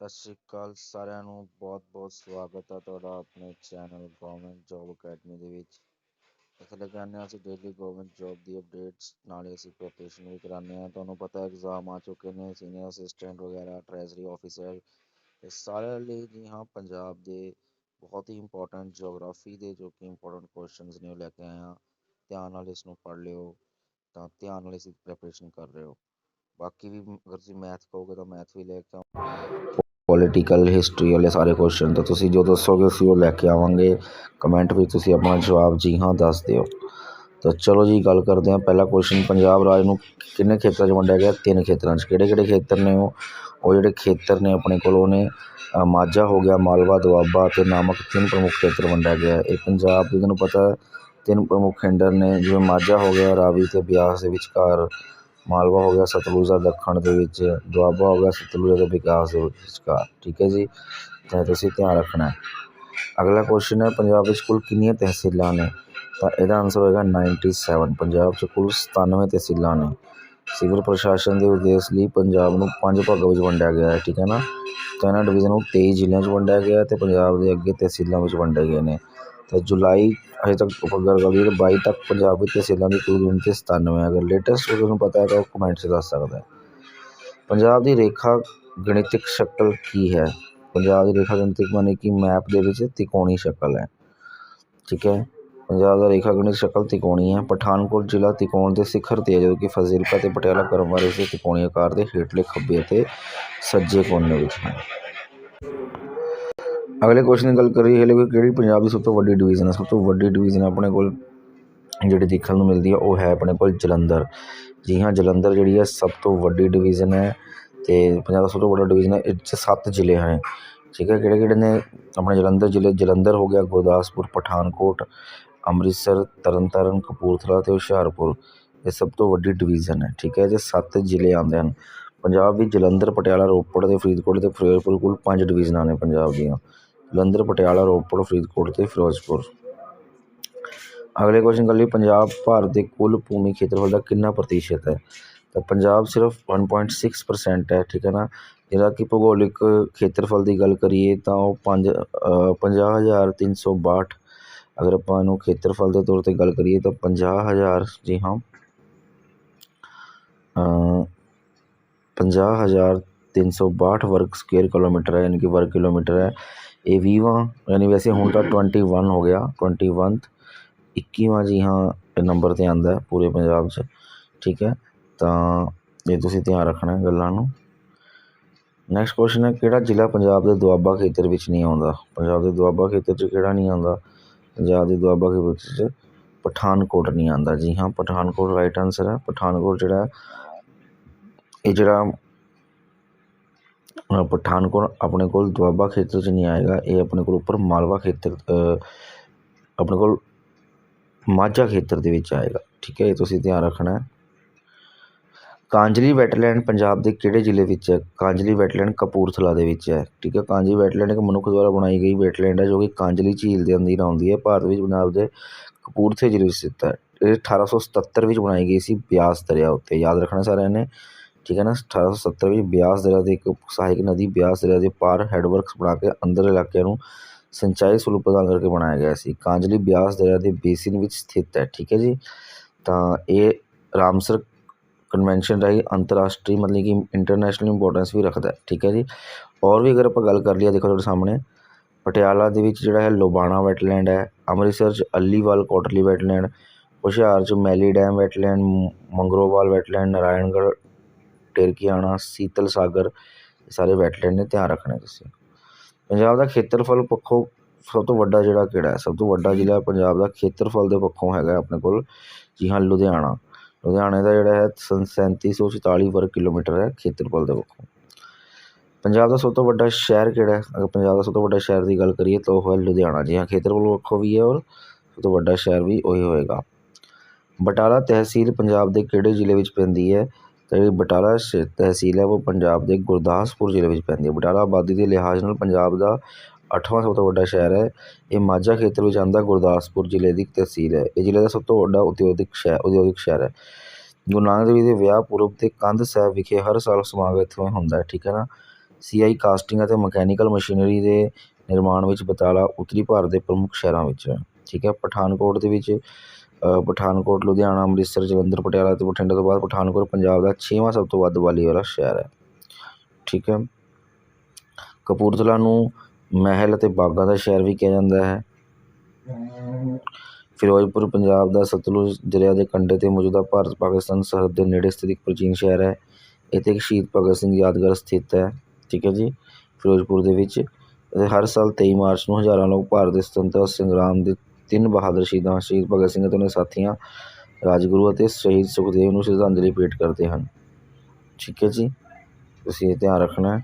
ਸਤਿ ਸ਼੍ਰੀ ਅਕਾਲ ਸਾਰਿਆਂ ਨੂੰ, ਬਹੁਤ-ਬਹੁਤ ਸਵਾਗਤ ਹੈ ਤੁਹਾਡਾ ਆਪਣੇ ਚੈਨਲ ਗਵਰਨਮੈਂਟ ਜੌਬ ਅਕੈਡਮੀ ਦੇ ਵਿੱਚ। ਇੱਥੇ ਲੈ ਕੇ ਆਉਂਦੇ ਹਾਂ ਅਸੀਂ ਡੇਲੀ ਗਵਰਨਮੈਂਟ ਜੌਬ ਦੀ ਅਪਡੇਟਸ ਨਾਲੇ ਅਸੀਂ ਪ੍ਰੈਪਰੇਸ਼ਨ ਵੀ ਕਰਾਉਂਦੇ ਹਾਂ। ਤੁਹਾਨੂੰ ਪਤਾ ਐਗਜ਼ਾਮ ਆ ਚੁੱਕੇ ਨੇ ਸੀਨੀਅਰ ਅਸਿਸਟੈਂਟ ਵਗੈਰਾ ਟ੍ਰੈਜਰੀ ਆਫੀਸਰ ਇਹ ਸਾਰਿਆਂ ਲਈ ਜੀ ਹਾਂ ਪੰਜਾਬ ਦੇ ਬਹੁਤ ਹੀ ਇੰਪੋਰਟੈਂਟ ਜੀਓਗ੍ਰਾਫੀ ਦੇ ਜੋ ਕਿ ਇੰਪੋਰਟੈਂਟ ਕੁਐਸਚਨਸ ਨੇ ਉਹ ਲੈ ਕੇ ਆਏ ਹਾਂ। ਧਿਆਨ ਨਾਲ ਇਸ ਨੂੰ ਪੜ੍ਹ ਲਿਓ, ਤਾਂ ਧਿਆਨ ਨਾਲ ਇਸ ਦੀ ਪ੍ਰੈਪਰੇਸ਼ਨ ਕਰ ਰਹੇ ਹੋ। ਬਾਕੀ ਵੀ ਅਗਰ ਤੁਸੀਂ ਮੈਥ ਕਹੋਗੇ ਤਾਂ ਮੈਥ ਵੀ ਲੈ ਕੇ ਆਓ। ਪੋਲੀਟੀਕਲ ਹਿਸਟਰੀ ਵਾਲੇ ਸਾਰੇ ਕੁਐਸਚਨ ਤਾਂ ਤੁਸੀਂ ਜੋ ਦੱਸੋਗੇ ਅਸੀਂ ਉਹ ਲੈ ਕੇ ਆਵਾਂਗੇ। ਕਮੈਂਟ ਵਿੱਚ ਤੁਸੀਂ ਆਪਣਾ ਜਵਾਬ ਜੀ ਹਾਂ ਦੱਸ ਦਿਓ। ਤਾਂ ਚਲੋ ਜੀ ਗੱਲ ਕਰਦੇ ਹਾਂ। ਪਹਿਲਾ ਕੁਐਸਚਨ ਪੰਜਾਬ ਰਾਜ ਨੂੰ ਕਿੰਨੇ ਖੇਤਰਾਂ 'ਚ ਵੰਡਿਆ ਗਿਆ? ਤਿੰਨ ਖੇਤਰਾਂ 'ਚ। ਕਿਹੜੇ ਕਿਹੜੇ ਖੇਤਰ ਨੇ ਉਹ? ਉਹ ਜਿਹੜੇ ਖੇਤਰ ਨੇ ਆਪਣੇ ਕੋਲ ਉਹ ਨੇ ਮਾਝਾ ਹੋ ਗਿਆ, ਮਾਲਵਾ, ਦੁਆਬਾ ਅਤੇ ਨਾਮਕ ਤਿੰਨ ਪ੍ਰਮੁੱਖ ਖੇਤਰ ਵੰਡਿਆ ਗਿਆ। ਇਹ ਪੰਜਾਬ ਦੇ, ਤੁਹਾਨੂੰ ਪਤਾ ਤਿੰਨ ਪ੍ਰਮੁੱਖ ਖੇਤਰ ਨੇ, ਜਿਵੇਂ ਮਾਝਾ ਹੋ ਗਿਆ, ਰਾਵੀ ਅਤੇ ਬਿਆਸ ਦੇ ਵਿਚਕਾਰ। ਮਾਲਵਾ ਹੋ ਗਿਆ ਸਤਲੁਜ ਦਾ ਦੱਖਣ ਦੇ ਵਿੱਚ, ਦੁਆਬਾ ਹੋ ਗਿਆ ਸਤਲੁਜ ਦੇ ਵਿਕਾਸ ਦੇ ਵਿਚਕਾਰ ਠੀਕ ਹੈ ਜੀ? ਤਾਂ ਤੁਸੀਂ ਧਿਆਨ ਰੱਖਣਾ ਅਗਲਾ ਕੁਐਸਚਨ ਹੈ, ਪੰਜਾਬ ਵਿੱਚ ਕੁੱਲ ਕਿੰਨੀਆਂ ਤਹਿਸੀਲਾਂ ਨੇ? ਤਾਂ ਇਹਦਾ ਆਨਸਰ ਹੋਏਗਾ 97 ਪੰਜਾਬ 'ਚ ਕੁੱਲ 97 ਤਹਿਸੀਲਾਂ ਨੇ। ਸਿਵਲ ਪ੍ਰਸ਼ਾਸਨ ਦੇ ਉਦੇਸ਼ ਲਈ ਪੰਜਾਬ ਨੂੰ ਪੰਜ ਭਾਗਾਂ ਵਿੱਚ ਵੰਡਿਆ ਗਿਆ ਹੈ, ਠੀਕ ਹੈ ਨਾ? ਤਾਂ ਇਹਨਾਂ ਡਿਵੀਜ਼ਨ ਨੂੰ 23 ਜ਼ਿਲ੍ਹਿਆਂ 'ਚ ਵੰਡਿਆ ਗਿਆ ਤੇ ਪੰਜਾਬ ਦੇ ਅੱਗੇ ਤਹਿਸੀਲਾਂ ਵਿੱਚ ਵੰਡੇ ਗਏ ਨੇ। ਤੇ ਜੁਲਾਈ ਅਜੇ ਤੱਕ ਆਪਾਂ ਗੱਲ ਕਰੀਏ ਤਾਂ 22 ਤੱਕ ਪੰਜਾਬ ਵਿੱਚ ਤਹਿਸੀਲਾਂ ਦੀ ਕੁੱਲ ਗਿਣਤੀ 97 ਹੈ। ਅਗਰ ਲੇਟੈਸਟ ਤੁਹਾਨੂੰ ਪਤਾ ਹੈ ਤਾਂ ਉਹ ਕਮੈਂਟ 'ਚ ਦੱਸ ਸਕਦਾ ਹੈ। ਪੰਜਾਬ ਦੀ ਰੇਖਾ ਗਣਿਤਿਕ ਸ਼ਕਲ ਕੀ ਹੈ? ਪੰਜਾਬ ਦੀ ਰੇਖਾ ਗਣਿਤਿਕ ਮਾਨੇ ਕਿ ਮੈਪ ਦੇ ਵਿੱਚ ਤਿਕੋਣੀ ਸ਼ਕਲ ਹੈ। ਠੀਕ ਹੈ? ਪੰਜਾਬ ਦਾ ਰੇਖਾ ਗਣਿਤ ਸ਼ਕਲ ਤਿਕੋਣੀ ਹੈ। ਪਠਾਨਕੋਟ ਜ਼ਿਲ੍ਹਾ ਤਿਕੋਣ ਦੇ ਸਿਖਰ 'ਤੇ ਹੈ ਜਦੋਂ ਕਿ ਫਜ਼ਿਲਕਾ ਤੇ ਪਟਿਆਲਾ ਕਰਮ ਵਾਲੇ ਇਸੇ ਤਿਕੋਣੀ ਆਕਾਰ ਦੇ ਹੇਠਲੇ ਖੱਬੇ ਅਤੇ ਸੱਜੇ ਕੋਨੇ ਵਿੱਚ ਹਨ ਅਗਲੇ ਕੁਐਸਚਨ ਦੀ ਗੱਲ ਕਰੀਏ, ਹਲੇ ਕੋਈ ਕਿਹੜੀ ਪੰਜਾਬ ਦੀ ਸਭ ਤੋਂ ਵੱਡੀ ਡਿਵੀਜ਼ਨ ਹੈ ਸਭ ਤੋਂ ਵੱਡੀ ਡਿਵੀਜ਼ਨ ਆਪਣੇ ਕੋਲ ਜਿਹੜੀ ਦੇਖਣ ਨੂੰ ਮਿਲਦੀ ਹੈ ਉਹ ਹੈ ਆਪਣੇ ਕੋਲ ਜਲੰਧਰ। ਜੀ ਹਾਂ, ਜਲੰਧਰ ਜਿਹੜੀ ਹੈ ਸਭ ਤੋਂ ਵੱਡੀ ਡਿਵੀਜ਼ਨ ਹੈ ਅਤੇ ਪੰਜਾਬ ਦਾ ਸਭ ਤੋਂ ਵੱਡਾ ਡਿਵੀਜ਼ਨ ਹੈ ਇਹ 'ਚ ਸੱਤ ਜ਼ਿਲ੍ਹੇ ਹਨ। ਠੀਕ ਹੈ ਕਿਹੜੇ ਕਿਹੜੇ ਨੇ? ਆਪਣੇ ਜਲੰਧਰ ਜ਼ਿਲ੍ਹੇ, ਜਲੰਧਰ ਹੋ ਗਿਆ ਗੁਰਦਾਸਪੁਰ, ਪਠਾਨਕੋਟ, ਅੰਮ੍ਰਿਤਸਰ, ਤਰਨਤਾਰਨ, ਕਪੂਰਥਲਾ ਅਤੇ ਹੁਸ਼ਿਆਰਪੁਰ। ਇਹ ਸਭ ਤੋਂ ਵੱਡੀ ਡਿਵੀਜ਼ਨ ਹੈ। ਠੀਕ ਹੈ ਜੇ ਸੱਤ ਜ਼ਿਲ੍ਹੇ ਆਉਂਦੇ ਹਨ। ਪੰਜਾਬ ਵਿੱਚ ਜਲੰਧਰ, ਪਟਿਆਲਾ, ਰੋਪੜ ਅਤੇ ਫਰੀਦਕੋਟ ਅਤੇ ਫਿਰੋਜ਼ਪੁਰ ਕੁੱਲ ਪੰਜ ਡਿਵੀਜ਼ਨਾਂ ਨੇ ਪੰਜਾਬ ਦੀਆਂ। ਜਲੰਧਰ, ਪਟਿਆਲਾ, ਰੋਪੜ, ਫਰੀਦਕੋਟ ਅਤੇ ਫਿਰੋਜ਼ਪੁਰ। ਅਗਲੇ ਕੁਐਸਚਨ ਕਰ ਲਈ, ਪੰਜਾਬ ਭਾਰਤ ਦੇ ਕੁੱਲ ਭੂਮੀ ਖੇਤਰਫਲ ਦਾ ਕਿੰਨਾ ਪ੍ਰਤੀਸ਼ਤ ਹੈ? ਤਾਂ ਪੰਜਾਬ ਸਿਰਫ 1.6% ਹੈ, ਠੀਕ ਹੈ ਨਾ? ਜਿਹੜਾ ਕਿ ਭੂਗੋਲਿਕ ਖੇਤਰਫਲ ਦੀ ਗੱਲ ਕਰੀਏ ਤਾਂ ਉਹ ਪੰਜ ਪੰਜਾਹ ਹਜ਼ਾਰ ਤਿੰਨ ਸੌ ਬਾਹਠ। ਅਗਰ ਆਪਾਂ ਨੂੰ ਖੇਤਰਫਲ ਦੇ ਤੌਰ 'ਤੇ ਗੱਲ ਕਰੀਏ ਤਾਂ ਪੰਜਾਹ ਹਜ਼ਾਰ, ਜੀ ਹਾਂ। ਪੰਜਾਹ ਹਜ਼ਾਰ ਤਿੰਨ ਸੌ ਬਾਹਠ ਵਰਗ ਸਕੁਏਅਰ ਕਿਲੋਮੀਟਰ ਹੈ ਯਾਨੀ ਕਿ ਵਰਗ ਕਿਲੋਮੀਟਰ ਹੈ ਇਹ ਵੀਹਵਾਂ ਯਾਨੀ ਵੈਸੇ ਹੁਣ ਤਾਂ ਟਵੰਟੀ ਵਨ ਹੋ ਗਿਆ ਟਵੰਟੀ ਵਨ ਇੱਕੀਵਾਂ ਜੀ ਹਾਂ ਇਹ ਨੰਬਰ 'ਤੇ ਆਉਂਦਾ ਪੂਰੇ ਪੰਜਾਬ 'ਚ ਠੀਕ ਹੈ ਤਾਂ ਇਹ ਤੁਸੀਂ ਧਿਆਨ ਰੱਖਣਾ ਗੱਲਾਂ ਨੂੰ ਨੈਕਸਟ ਕੁਐਸਚਨ ਹੈ ਕਿਹੜਾ ਜ਼ਿਲ੍ਹਾ ਪੰਜਾਬ ਦੇ ਦੁਆਬਾ ਖੇਤਰ ਵਿੱਚ ਨਹੀਂ ਆਉਂਦਾ ਪੰਜਾਬ ਦੇ ਦੁਆਬਾ ਖੇਤਰ 'ਚ ਕਿਹੜਾ ਨਹੀਂ ਆਉਂਦਾ ਪੰਜਾਬ ਦੇ ਦੁਆਬਾ ਖੇਤਰ 'ਚ ਪਠਾਨਕੋਟ ਨਹੀਂ ਆਉਂਦਾ ਜੀ ਹਾਂ ਪਠਾਨਕੋਟ ਰਾਈਟ ਆਨਸਰ ਹੈ ਪਠਾਨਕੋਟ ਜਿਹੜਾ ਇਹ ਜਿਹੜਾ ਪਠਾਨਕੋਟ ਆਪਣੇ ਕੋਲ ਦੁਆਬਾ ਖੇਤਰ 'ਚ ਨਹੀਂ ਆਏਗਾ। ਇਹ ਆਪਣੇ ਕੋਲ ਉੱਪਰ ਮਾਲਵਾ ਖੇਤਰ ਆਪਣੇ ਕੋਲ ਮਾਝਾ ਖੇਤਰ ਦੇ ਵਿੱਚ ਆਏਗਾ। ਠੀਕ ਹੈ, ਇਹ ਤੁਸੀਂ ਧਿਆਨ ਰੱਖਣਾ ਕਾਂਜਲੀ ਵੈਟਲੈਂਡ ਪੰਜਾਬ ਦੇ ਕਿਹੜੇ ਜ਼ਿਲ੍ਹੇ ਵਿੱਚ ਹੈ? ਕਾਂਜਲੀ ਵੈਟਲੈਂਡ ਕਪੂਰਥਲਾ ਦੇ ਵਿੱਚ ਹੈ। ਠੀਕ ਹੈ, ਕਾਂਜਲੀ ਵੈਟਲੈਂਡ ਇੱਕ ਮਨੁੱਖ ਦੁਆਰਾ ਬਣਾਈ ਗਈ ਵੈਟਲੈਂਡ ਹੈ, ਜੋ ਕਿ ਕਾਂਜਲੀ ਝੀਲ ਦੇ ਅੰਦਰ ਆਉਂਦੀ ਹੈ। ਭਾਰਤ ਵਿੱਚ ਪੰਜਾਬ ਦੇ ਕਪੂਰਥਲੇ ਜ਼ਿਲ੍ਹੇ ਵਿੱਚ ਸਥਿਤ ਹੈ। ਇਹ 1877 ਵਿੱਚ ਬਣਾਈ ਗਈ ਸੀ ਬਿਆਸ ਦਰਿਆ ਉੱਤੇ। ਯਾਦ ਰੱਖਣਾ ਸਾਰਿਆਂ ਨੇ। ਠੀਕ ਹੈ ਨਾ 1870 ਵਿੱਚ ਬਿਆਸ ਦਰਿਆ ਦੇ ਇੱਕ ਸਹਾਇਕ ਨਦੀ ਬਿਆਸ ਦਰਿਆ ਦੇ ਪਾਰ ਹੈਡਵਰਕਸ ਬਣਾ ਕੇ ਅੰਦਰ ਇਲਾਕਿਆਂ ਨੂੰ ਸਿੰਚਾਈ ਸਹੂਲਤ ਪ੍ਰਦਾਨ ਕਰਕੇ ਬਣਾਇਆ ਗਿਆ ਸੀ। ਕਾਂਜਲੀ ਬਿਆਸ ਦਰਿਆ ਦੇ ਬੇਸਿਨ ਵਿੱਚ ਸਥਿਤ ਹੈ, ਠੀਕ ਹੈ ਜੀ। ਤਾਂ ਇਹ ਰਾਮਸਰ ਕਨਵੈਨਸ਼ਨ ਰਾਹੀਂ ਅੰਤਰਰਾਸ਼ਟਰੀ ਮਤਲਬ ਕਿ ਇੰਟਰਨੈਸ਼ਨਲ ਇੰਪੋਰਟੈਂਸ ਵੀ ਰੱਖਦਾ ਠੀਕ ਹੈ ਜੀ। ਔਰ ਵੀ ਅਗਰ ਆਪਾਂ ਗੱਲ ਕਰ ਲਈਏ, ਦੇਖੋ ਤੁਹਾਡੇ ਸਾਹਮਣੇ, ਪਟਿਆਲਾ ਦੇ ਵਿੱਚ ਜਿਹੜਾ ਹੈ ਲੋਬਾਣਾ ਵੈਟਲੈਂਡ ਹੈ, ਅੰਮ੍ਰਿਤਸਰ 'ਚ ਅੱਲੀਵਾਲ ਕੋਟਲੀ ਵੈਟਲੈਂਡ ਹੁਸ਼ਿਆਰ 'ਚ Maili dam wetland Mangrowal wetland Narayangarh Terkiana, Sital Sagar ਸਾਰੇ ਵੈਟਲੈਂਡ ਨੇ ਧਿਆਨ ਰੱਖਣਾ ਤੁਸੀਂ। ਪੰਜਾਬ ਦਾ ਖੇਤਰਫਲ ਪੱਖੋਂ ਸਭ ਤੋਂ ਵੱਡਾ ਜਿਹੜਾ ਕਿਹੜਾ ਸਭ ਤੋਂ ਵੱਡਾ ਜ਼ਿਲ੍ਹਾ ਪੰਜਾਬ ਦਾ ਖੇਤਰਫਲ ਦੇ ਪੱਖੋਂ ਹੈਗਾ ਆਪਣੇ ਕੋਲ, ਜੀ ਹਾਂ, ਲੁਧਿਆਣਾ। ਲੁਧਿਆਣੇ ਦਾ ਜਿਹੜਾ ਹੈ ਸੰ ਸੈਂਤੀ ਸੌ ਚੁਤਾਲੀ ਵਰਗ ਕਿਲੋਮੀਟਰ ਹੈ ਖੇਤਰਫਲ ਦੇ ਪੱਖੋਂ। ਪੰਜਾਬ ਦਾ ਸਭ ਤੋਂ ਵੱਡਾ ਸ਼ਹਿਰ ਕਿਹੜਾ ਹੈ? ਅਗਰ ਪੰਜਾਬ ਦਾ ਸਭ ਤੋਂ ਵੱਡਾ ਸ਼ਹਿਰ ਦੀ ਗੱਲ ਕਰੀਏ ਤਾਂ ਉਹ ਹੈ ਲੁਧਿਆਣਾ। ਜੀ ਹਾਂ, ਖੇਤਰਫਲ ਪੱਖੋਂ ਵੀ ਹੈ ਔਰ ਸਭ ਤੋਂ ਵੱਡਾ ਸ਼ਹਿਰ ਵੀ ਉਹੀ ਹੋਏਗਾ। ਬਟਾਲਾ ਤਹਿਸੀਲ ਪੰਜਾਬ ਦੇ ਕਿਹੜੇ ਜ਼ਿਲ੍ਹੇ ਵਿੱਚ ਪੈਂਦੀ ਹੈ? ਅਤੇ ਜਿਹੜੀ ਬਟਾਲਾ ਸ਼ ਤਹਿਸੀਲ ਹੈ, ਉਹ ਪੰਜਾਬ ਦੇ ਗੁਰਦਾਸਪੁਰ ਜ਼ਿਲ੍ਹੇ ਵਿੱਚ ਪੈਂਦੀ ਹੈ। ਬਟਾਲਾ ਆਬਾਦੀ ਦੇ ਲਿਹਾਜ਼ ਨਾਲ ਪੰਜਾਬ ਦਾ ਅੱਠਵਾਂ ਸਭ ਤੋਂ ਵੱਡਾ ਸ਼ਹਿਰ ਹੈ। ਇਹ ਮਾਝਾ ਖੇਤਰ ਵਿੱਚ ਆਉਂਦਾ, ਗੁਰਦਾਸਪੁਰ ਜ਼ਿਲ੍ਹੇ ਦੀ ਇੱਕ ਤਹਿਸੀਲ ਹੈ। ਇਹ ਜ਼ਿਲ੍ਹੇ ਦਾ ਸਭ ਤੋਂ ਵੱਡਾ ਉਦਯੋਗਿਕ ਸ਼ਹਿਰ ਉਦਯੋਗਿਕ ਸ਼ਹਿਰ ਹੈ। ਗੁਰੂ ਨਾਨਕ ਦੇਵ ਜੀ ਦੇ ਵਿਆਹ ਪੁਰਬ 'ਤੇ ਕੰਧ ਸਾਹਿਬ ਵਿਖੇ ਹਰ ਸਾਲ ਸਮਾਗਮ ਇੱਥੇ ਹੁੰਦਾ ਹੈ, ਠੀਕ ਹੈ ਨਾ? ਸੀ ਆਈ ਕਾਸਟਿੰਗ ਅਤੇ ਮਕੈਨੀਕਲ ਮਸ਼ੀਨਰੀ ਦੇ ਨਿਰਮਾਣ ਵਿੱਚ ਬਟਾਲਾ ਉੱਤਰੀ ਭਾਰਤ ਦੇ ਪ੍ਰਮੁੱਖ ਸ਼ਹਿਰਾਂ ਵਿੱਚ ਹੈ, ਠੀਕ ਹੈ? ਪਠਾਨਕੋਟ ਦੇ ਵਿੱਚ ਪਠਾਨਕੋਟ, ਲੁਧਿਆਣਾ, ਅੰਮ੍ਰਿਤਸਰ, ਜਲੰਧਰ, ਪਟਿਆਲਾ ਅਤੇ ਬਠਿੰਡਾ ਤੋਂ ਬਾਅਦ ਪਠਾਨਕੋਟ, ਪੰਜਾਬ ਦਾ ਛੇਵਾਂ ਸਭ ਤੋਂ ਵੱਧ ਆਬਾਦੀ ਵਾਲਾ ਸ਼ਹਿਰ ਹੈ। ਠੀਕ ਹੈ। ਕਪੂਰਥਲਾ ਨੂੰ ਮਹਿਲ ਅਤੇ ਬਾਗਾਂ ਦਾ ਸ਼ਹਿਰ ਵੀ ਕਿਹਾ ਜਾਂਦਾ ਹੈ। ਫਿਰੋਜ਼ਪੁਰ, ਪੰਜਾਬ ਦਾ ਸਤਲੁਜ ਦਰਿਆ ਦੇ ਕੰਢੇ 'ਤੇ ਮੌਜੂਦਾ ਭਾਰਤ, ਪਾਕਿਸਤਾਨ ਸਰਹੱਦ ਦੇ ਨੇੜੇ ਸਥਿਤ ਇੱਕ ਪ੍ਰਾਚੀਨ ਸ਼ਹਿਰ ਹੈ। ਇੱਥੇ ਇੱਕ ਸ਼ਹੀਦ ਭਗਤ ਸਿੰਘ ਯਾਦਗਾਰ ਸਥਿਤ ਹੈ। ਠੀਕ ਹੈ ਜੀ। ਫਿਰੋਜ਼ਪੁਰ ਦੇ ਵਿੱਚ ਅਤੇ ਹਰ ਸਾਲ ਤੇਈ ਮਾਰਚ ਨੂੰ ਹਜ਼ਾਰਾਂ ਲੋਕ ਭਾਰਤ ਦੇ ਸੁਤੰਤਰਤਾ ਸੰਗਰਾਮ ਦੇ ਤਿੰਨ ਬਹਾਦਰ ਸ਼ਹੀਦਾਂ, ਸ਼ਹੀਦ ਭਗਤ ਸਿੰਘ ਅਤੇ ਉਹਨਾਂ ਦੇ ਸਾਥੀਆਂ, ਰਾਜਗੁਰੂ ਅਤੇ ਸ਼ਹੀਦ ਸੁਖਦੇਵ ਨੂੰ ਸ਼ਰਧਾਂਜਲੀ ਭੇਟ ਕਰਦੇ ਹਨ। ਠੀਕ ਹੈ ਜੀ, ਤੁਸੀਂ ਇਹ ਧਿਆਨ ਰੱਖਣਾ